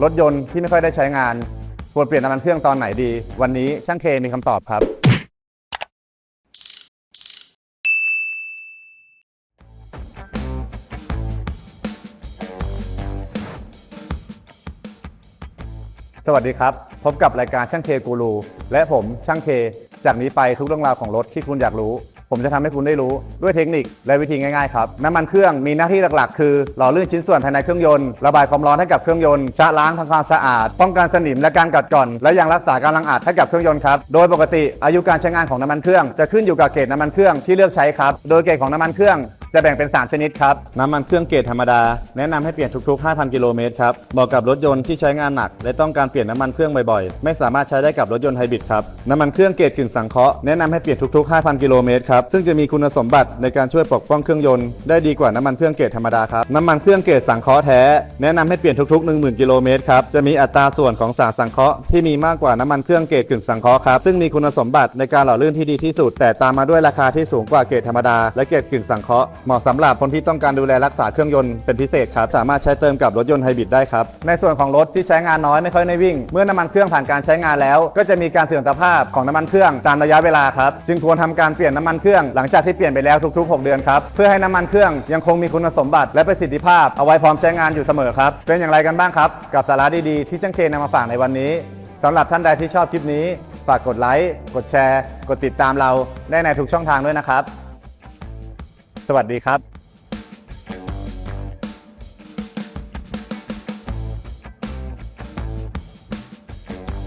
รถยนต์ที่ไม่ค่อยได้ใช้งานควรเปลี่ยนน้ำมันเครื่องตอนไหนดี วันนี้ช่างเคมีคำตอบครับ สวัสดีครับ พบกับรายการช่างเคกูรูและผมช่างเค จากนี้ไปทุกเรื่องราวของรถที่คุณอยากรู้ ผมจะทำให้คุณได้รู้ด้วยเทคนิคและวิธีง่ายๆครับ น้ำมันเครื่องมีหน้าที่หลักๆ คือ หล่อลื่นชิ้นส่วนภายในเครื่องยนต์ ระบายความร้อนให้กับเครื่องยนต์ ชะล้างทำความสะอาด ป้องกันสนิมและการกัดกร่อน และยังรักษาการลังอาจให้กับเครื่องยนต์ครับ โดยปกติอายุการใช้งานของน้ำมันเครื่องจะขึ้นอยู่กับเกรดน้ำมันเครื่องที่เลือกใช้ครับ โดยเกรดของน้ำมันเครื่อง จะแบ่งเป็น 3 ชนิดครับ น้ำมันเครื่องเกรดธรรมดา แนะนำให้เปลี่ยนทุกๆ 5,000 กิโลเมตรครับ เหมาะกับรถยนต์ที่ใช้งานหนัก และต้องการเปลี่ยนน้ำมันเครื่องบ่อยๆ ไม่สามารถใช้ได้กับรถยนต์ไฮบริดครับ น้ำมันเครื่องเกรดกึ่งสังเคราะห์แนะนำให้เปลี่ยนทุกๆ 5,000 กิโลเมตรครับ ซึ่งจะมีคุณสมบัติในการช่วยปกป้องเครื่องยนต์ได้ดีกว่าน้ำมันเครื่องเกรดธรรมดาครับ น้ำมันเครื่องเกรดสังเคราะห์แท้ แนะนำให้เปลี่ยนทุกๆ 10,000 กิโลเมตรครับ จะมีอัตราส่วนของสารสังเคราะห์ที่มีมากกว่าน้ำมันเครื่องเกรดกึ่งสังเคราะห์ครับ ซึ่งมีคุณสมบัติในการหล่อลื่นที่ดีที่สุด แต่ตามมาด้วยราคาที่สูงกว่าเกรดธรรมดาและเกรดกึ่งสังเคราะห์เหมาะสำหรับคนที่ต้องการดูแลรักษาเครื่องยนต์เป็นพิเศษครับ สามารถใช้เติมกับรถยนต์ไฮบริดได้ครับ ในส่วนของรถที่ใช้งานน้อยไม่ค่อยได้วิ่ง เมื่อน้ำมันเครื่องผ่านการใช้งานแล้ว ก็จะมีการเสื่อมสภาพของน้ำมันเครื่องตามระยะเวลาครับ จึงควรทำการเปลี่ยนน้ำมันเครื่องหลังจากที่เปลี่ยนไปแล้วทุกๆ 6 เดือนครับ เพื่อให้น้ำมันเครื่องยังคงมีคุณสมบัติและประสิทธิภาพเอาไว้พร้อมใช้งานอยู่เสมอครับ เป็นอย่างไรกันบ้างครับ กับสาระดีๆที่จังเคนำมาฝากในวันนี้สำหรับท่านใดที่ชอบคลิปนี้ฝากกดไลค์ กดแชร์ กดติดตามเราได้ในทุกช่องทางด้วยนะครับ สวัสดีครับ